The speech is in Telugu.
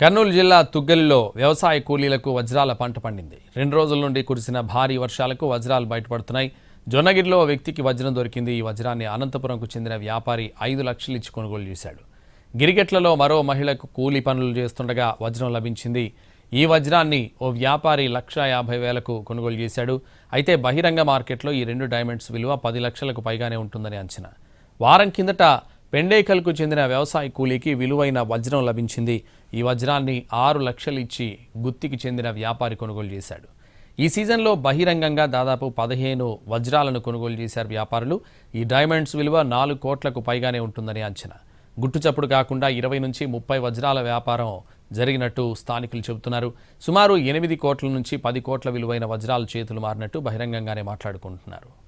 కర్నూలు జిల్లా తుగ్గలిలో వ్యవసాయ కూలీలకు వజ్రాల పంట పండింది. రెండు రోజుల నుండి కురిసిన భారీ వర్షాలకు వజ్రాలు బయటపడుతున్నాయి. జొన్నగిరిలో ఓ వ్యక్తికి వజ్రం దొరికింది. ఈ వజ్రాన్ని అనంతపురంకు చెందిన వ్యాపారి ఐదు లక్షలు ఇచ్చి కొనుగోలు చేశాడు. గిరిగెట్లలో మరో మహిళకు కూలీ పనులు చేస్తుండగా వజ్రం లభించింది. ఈ వజ్రాన్ని ఓ వ్యాపారి లక్ష యాభై వేలకు కొనుగోలు చేశాడు. అయితే బహిరంగ మార్కెట్లో ఈ రెండు డైమండ్స్ విలువ పది లక్షలకు పైగానే ఉంటుందని అంచనా. వారం కిందట పెండేకల్కు చెందిన వ్యవసాయ కూలీకి విలువైన వజ్రం లభించింది. ఈ వజ్రాన్ని ఆరు లక్షలు ఇచ్చి గుత్తికి చెందిన వ్యాపారి కొనుగోలు చేశాడు. ఈ సీజన్లో బహిరంగంగా దాదాపు పదిహేను వజ్రాలను కొనుగోలు చేశారు వ్యాపారులు. ఈ డైమండ్స్ విలువ నాలుగు కోట్లకు పైగానే ఉంటుందని అంచనా. గుట్టుచప్పుడు కాకుండా ఇరవై నుంచి ముప్పై వజ్రాల వ్యాపారం జరిగినట్టు స్థానికులు చెబుతున్నారు. సుమారు ఎనిమిది కోట్ల నుంచి పది కోట్ల విలువైన వజ్రాలు చేతులు మారినట్టు బహిరంగంగానే మాట్లాడుకుంటున్నారు.